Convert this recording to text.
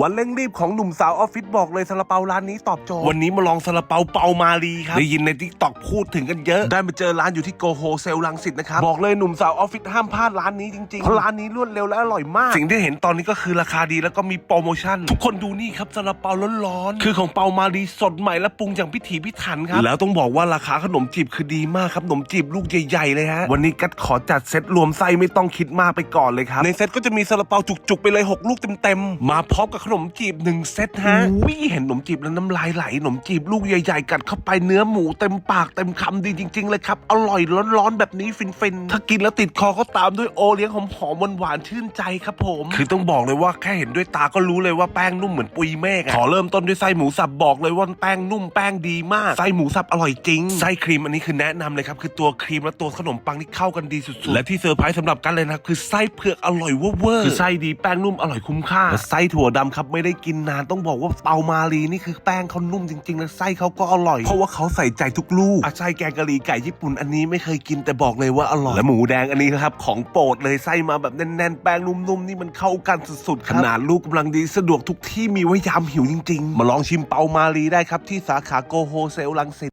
วันเร่งรีบของหนุ่มสาวออฟฟิศบอกเลยซาลาเปาร้านนี้ตอบโจทย์วันนี้มาลองซาลาเปาเปามาลีครับได้ยินในทิกตอกพูดถึงกันเยอะ ได้มาเจอร้านอยู่ที่โกโฮเซลลังสิตนะครับ บอกเลยหนุ่มสาวออฟฟิศห้ามพลาดร้านนี้จริงๆเพราะร้านนี้รวดเร็วและอร่อยมาก สิ่งที่เห็นตอนนี้ก็คือราคาดีแล้วก็มีโปรโมชั่น ทุกคนดูนี่ครับซาลาเปาร้อนๆคือของเปามาลีสดใหม่และปรุงอย่างพิถีพิถันครับแล้วต้องบอกว่าราคาขนมจีบคือดีมากครับขนมจีบลูกใหญ่ๆเลยฮะวันนี้กัดขอจัดเซตรวมไส้ไม่ต้องคิดมากไปก่อนเลยครับในเซตก็จะมีซาลาเปาจุกๆไปเลยหกลูกเต็มๆมาพร้อมกับขนมจีบหนึ่งเซตฮะอุ้ยเห็นขนมจีบแล้วน้ำลายไหลขนมจีบลูกใหญ่ๆ กัดเข้าไปเนื้อหมูเต็มปากเต็มคำดีจริง ๆ เลยครับ อร่อยร้อนๆ แบบนี้ฟินๆ ถ้ากินแล้วติดคอก็ตามด้วยโอเลี้ยงหอมๆหวานๆชื่นใจครับผม คือต้องบอกเลยว่าแค่เห็นด้วยตาก็รู้เลยว่าแป้งนุ่มเหมือนปุยเมฆอะขอเริ่มต้นด้วยไส้หมูสับบอกเลยว่าแป้งนุ่มแป้งดีมากไส้หมูสับอร่อยจริงไส้ครีมอันนี้คือแนะนำเลยครับคือตัวครีมและตัวขนมปังนี่เข้ากันดีสุดๆและที่เซอร์ไพรส์สำหรับกันเลยนะครับคือไส้เผือกอร่อยเวอร์ๆคือไส้ดีแป้งนุ่มอร่อยคุ้มค่าและไส้ถั่วดำครับไม่ได้กินนานต้องบอกว่าเปามาลีนี่คือแป้งเขานุ่มจริงๆและไส้เขาก็อร่อย เพราะว่าเขาใส่ใจทุกลูกอะไส้แกงกะหรี่ไก่ญี่ปุ่นอันนี้ไม่เคยกินแต่บอกเลยว่าอร่อยและหมูแดงอันนี้นะครับของโปรดเลยไส้มาแบบแน่นๆแป้งนุ่มๆนี่มันเข้ากันสุดๆขนาดลูกกำลังดีสะดวกทุกที่มีไว้ยามหิวจริง ๆ มาลองชิมเปามาลีได้ครับที่สาขาโกโฮเซลลังสิต